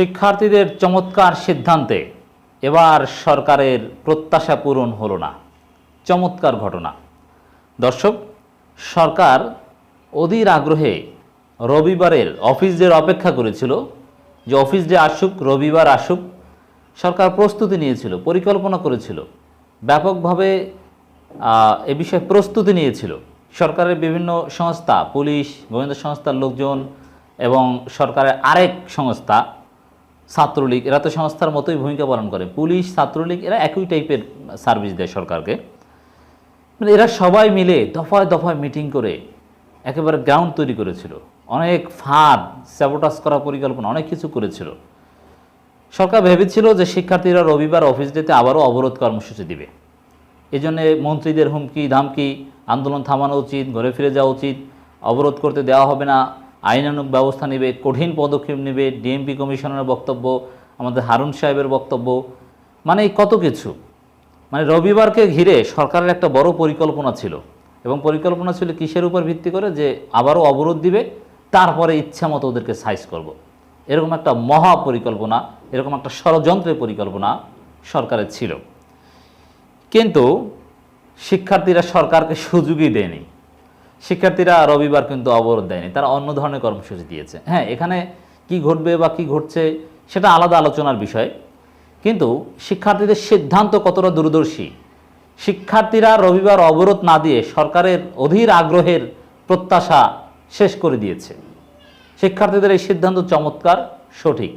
শিক্ষার্থীদের চমৎকার সিদ্ধান্তে এবার সরকারের প্রত্যাশা পূরণ হলো না। চমৎকার ঘটনা। দর্শক, সরকার অধীর আগ্রহে রবিবারের অফিস ডের অপেক্ষা করেছিল। যে অফিস ডে আসুক, রবিবার আসুক, সরকার প্রস্তুতি নিয়েছিল, পরিকল্পনা করেছিল। ব্যাপকভাবে এ বিষয়ে প্রস্তুতি নিয়েছিল। সরকারের বিভিন্ন সংস্থা, পুলিশ, গোয়েন্দা সংস্থার লোকজন এবং সরকারের আরেক সংস্থা ছাত্রলীগ, এরা তো সংস্থার মতোই ভূমিকা পালন করে। পুলিশ, ছাত্রলীগ, এরা একই টাইপের সার্ভিস দেয় সরকারকে। মানে এরা সবাই মিলে দফায় দফায় মিটিং করে একেবারে গ্রাউন্ড তৈরি করেছিল। অনেক ফাঁদ স্যাবোটাস করা পরিকল্পনা, অনেক কিছু করেছিল। সরকার ভেবেছিল যে শিক্ষার্থীরা রবিবার অফিস ডেতে আবারও অবরোধ কর্মসূচি দিবে। এই জন্যে মন্ত্রীদের হুমকি, ধামকি, আন্দোলন থামানো উচিত, ঘরে ফিরে যাওয়া উচিত, অবরোধ করতে দেওয়া হবে না। আইনানুগ ব্যবস্থা নেবে, কঠিন পদক্ষেপ নেবে ডিএমপি কমিশনের বক্তব্য, আমাদের হারুন সাহেবের বক্তব্য মানে কত কিছু। মানে রবিবারকে ঘিরে সরকারের একটা বড় পরিকল্পনা ছিল। এবং পরিকল্পনা ছিল কিসের উপর ভিত্তি করে? যে আবারও অবরোধ দিবে, তারপরে ইচ্ছা মতো ওদেরকে সাইজ করব। এরকম একটা মহা পরিকল্পনা, এরকম একটা ষড়যন্ত্রের পরিকল্পনা সরকারের ছিল। কিন্তু শিক্ষার্থীরা সরকারকে সুযোগই দেয়নি। শিক্ষার্থীরা রবিবার কিন্তু অবরোধ দেয়নি, তারা অন্য ধরনের কর্মসূচি দিয়েছে। হ্যাঁ এখানে কি ঘটবে বা কি ঘটছে সেটা আলাদা আলোচনার বিষয়, কিন্তু শিক্ষার্থীদের সিদ্ধান্ত কতটা দূরদর্শী, শিক্ষার্থীরা রবিবার অবরোধ না দিয়ে সরকারের অধীর আগ্রহের প্রত্যাশা শেষ করে দিয়েছে। শিক্ষার্থীদের এই সিদ্ধান্ত চমৎকার, সঠিক।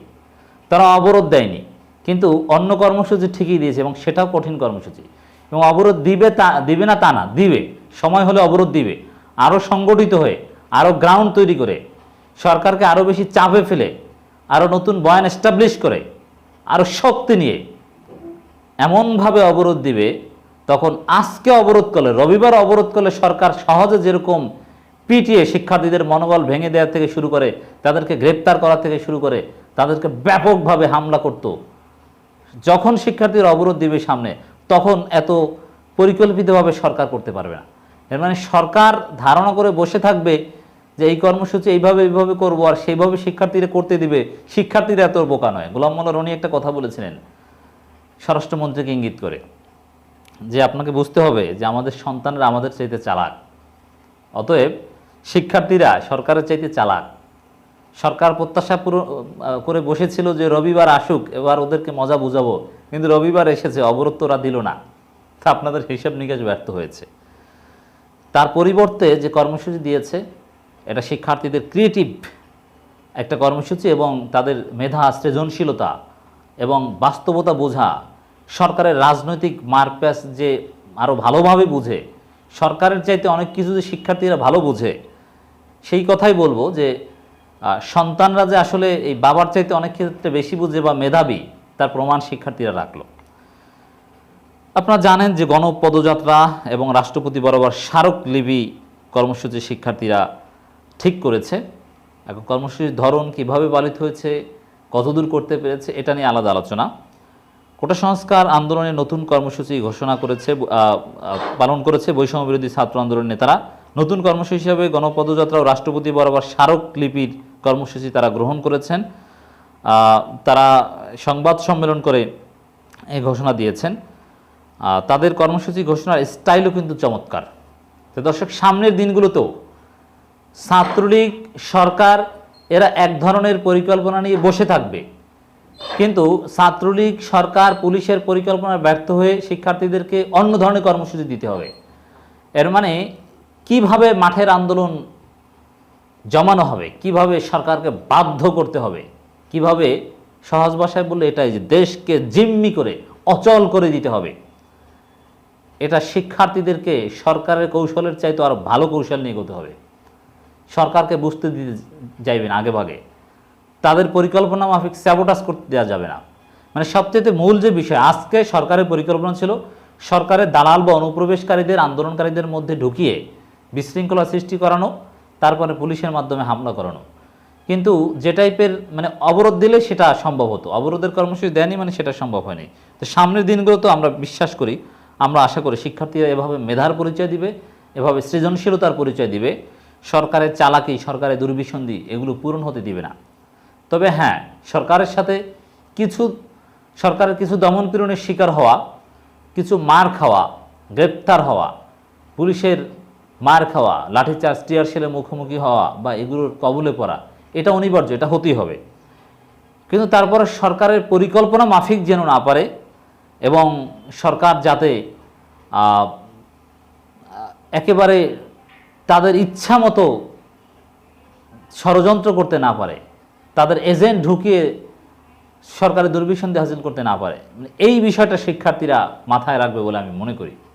তারা অবরোধ দেয়নি, কিন্তু অন্য কর্মসূচি ঠিকই দিয়েছে এবং সেটাও কঠিন কর্মসূচি। এবং অবরোধ দিবে তা, দিবে না তা না, দিবে। সময় হলে অবরোধ দিবে। আরও সংগঠিত হয়ে আরও গ্রাউন্ড তৈরি করে, সরকারকে আরও বেশি চাপে ফেলে আরও নতুন বয়ান এস্টাবলিশ করে আরও শক্তি নিয়ে এমনভাবে অবরোধ দিবে, তখন আজকে অবরোধ করলে, রবিবার অবরোধ করলে সরকার সহজে যেরকম পিটিয়ে শিক্ষার্থীদের মনোবল ভেঙে দেওয়া থেকে শুরু করে, তাদেরকে গ্রেপ্তার করা থেকে শুরু করে, তাদেরকে ব্যাপকভাবে হামলা করত। যখন শিক্ষার্থীর অবরোধ দিবে সামনে, তখন এত পরিকল্পিতভাবে সরকার করতে পারবে না। এর মানে সরকার ধারণা করে বসে থাকবে যে এই কর্মসূচি এইভাবে এইভাবে করব আর সেইভাবে শিক্ষার্থীরা করতে দিবে। শিক্ষার্থীরা এত বোকা নয়। গোলাম মোল্লা রনি একটা কথা বলেছিলেন, স্বরাষ্ট্রমন্ত্রীকে ইঙ্গিত করে, যে আপনাকে বুঝতে হবে যে আমাদের সন্তানরা আমাদের চাইতে চালাক। অতএব শিক্ষার্থীরা সরকারের চাইতে চালাক। সরকার প্রত্যাশা পুরো করে বসেছিল যে রবিবার আসুক, এবার ওদেরকে মজা বুঝাবো। কিন্তু রবিবার এসেছে, অবরোধ দিল না। তা আপনাদের হিসাব নিকাশ ব্যর্থ হয়েছে। তার পরিবর্তে যে কর্মসূচি দিয়েছে, এটা শিক্ষার্থীদের ক্রিয়েটিভ একটা কর্মসূচি এবং তাদের মেধা, সৃজনশীলতা এবং বাস্তবতা বোঝা, সরকারের রাজনৈতিক মারপ্যাচ যে আরও ভালোভাবে বুঝে, সরকারের চাইতে অনেক কিছু যে শিক্ষার্থীরা ভালো বুঝে, সেই কথাই বলব যে সন্তানরা যে আসলে এই বাবার চাইতে অনেক ক্ষেত্রে বেশি বুঝে বা মেধাবী, তার প্রমাণ শিক্ষার্থীরা রাখল। আপনারা জানেন যে গণপদযাত্রা এবং রাষ্ট্রপতি বরাবর স্মারকলিপি কর্মসূচি শিক্ষার্থীরা ঠিক করেছে। এখন কর্মসূচির ধরন কীভাবে পালিত হয়েছে, কতদূর করতে পেরেছে, এটা নিয়ে আলাদা আলোচনা। কোটা সংস্কার আন্দোলনের নতুন কর্মসূচি ঘোষণা করেছে পালন করেছে বৈষম্য বিরোধী ছাত্র আন্দোলনের নেতারা। নতুন কর্মসূচি হিসাবে গণপদযাত্রা ও রাষ্ট্রপতি বরাবর স্মারকলিপির কর্মসূচি তারা গ্রহণ করেছেন। তারা সংবাদ সম্মেলন করে এই ঘোষণা দিয়েছেন। তাদের কর্মসূচি ঘোষণার স্টাইলও কিন্তু চমৎকার। তো দর্শক, সামনের দিনগুলোতেও ছাত্রলীগ সরকার, এরা এক ধরনের পরিকল্পনা নিয়ে বসে থাকবে। কিন্তু ছাত্রলীগ সরকার, পুলিশের পরিকল্পনা ব্যর্থ হয়ে শিক্ষার্থীদেরকে অন্য ধরনের কর্মসূচি দিতে হবে। এর মানে কীভাবে মাঠের আন্দোলন জমানো হবে, কীভাবে সরকারকে বাধ্য করতে হবে, কীভাবে সহজ ভাষায় বললে এটাই যে দেশকে জিম্মি করে, অচল করে দিতে হবে এটা শিক্ষার্থীদেরকে সরকারের কৌশলের চাইতে আরও ভালো কৌশল নিয়ে এগোতে হবে। সরকারকে বুঝতে দিতে যাইবে না আগে ভাগে। তাদের পরিকল্পনা মাফিক স্যাবোটাস করতে দেওয়া যাবে না। মানে সবচেয়ে মূল যে বিষয়, আজকে সরকারের পরিকল্পনা ছিল সরকারের দালাল বা অনুপ্রবেশকারীদের, আন্দোলনকারীদের মধ্যে ঢুকিয়ে বিশৃঙ্খলা সৃষ্টি করানো, তারপরে পুলিশের মাধ্যমে হামলা করানো। কিন্তু যে টাইপের মানে অবরোধ দিলে সেটা সম্ভব হতো। অবরোধের কর্মসূচি দেয়নি মানে সেটা সম্ভব হয়নি। তো সামনের দিনগুলো তো আমরা বিশ্বাস করি আমরা আশা করি শিক্ষার্থীরা এভাবে মেধার পরিচয় দিবে, এভাবে সৃজনশীলতার পরিচয় দিবে। সরকারের চালাকি, সরকারের দুর্বিসন্ধি এগুলো পূরণ হতে দিবে না। তবে হ্যাঁ সরকারের সাথে কিছু, সরকারের কিছু দমন পীড়নের শিকার হওয়া, কিছু মার খাওয়া, গ্রেপ্তার হওয়া, পুলিশের মার খাওয়া, লাঠিচার্জ, টিয়ার সেলে মুখোমুখি হওয়া বা এগুলোর কবলে পড়া, এটা অনিবার্য, এটা হতেই হবে। কিন্তু তারপরে সরকারের পরিকল্পনা মাফিক যেন না পারে এবং সরকার যাতে একেবারে তাদের ইচ্ছা মতো ষড়যন্ত্র করতে না পারে, তাদের এজেন্ট ঢুকিয়ে সরকারের দুর্বিসন্ধি হাসিল করতে না পারে মানে এই বিষয়টা শিক্ষার্থীরা মাথায় রাখবে বলে আমি মনে করি।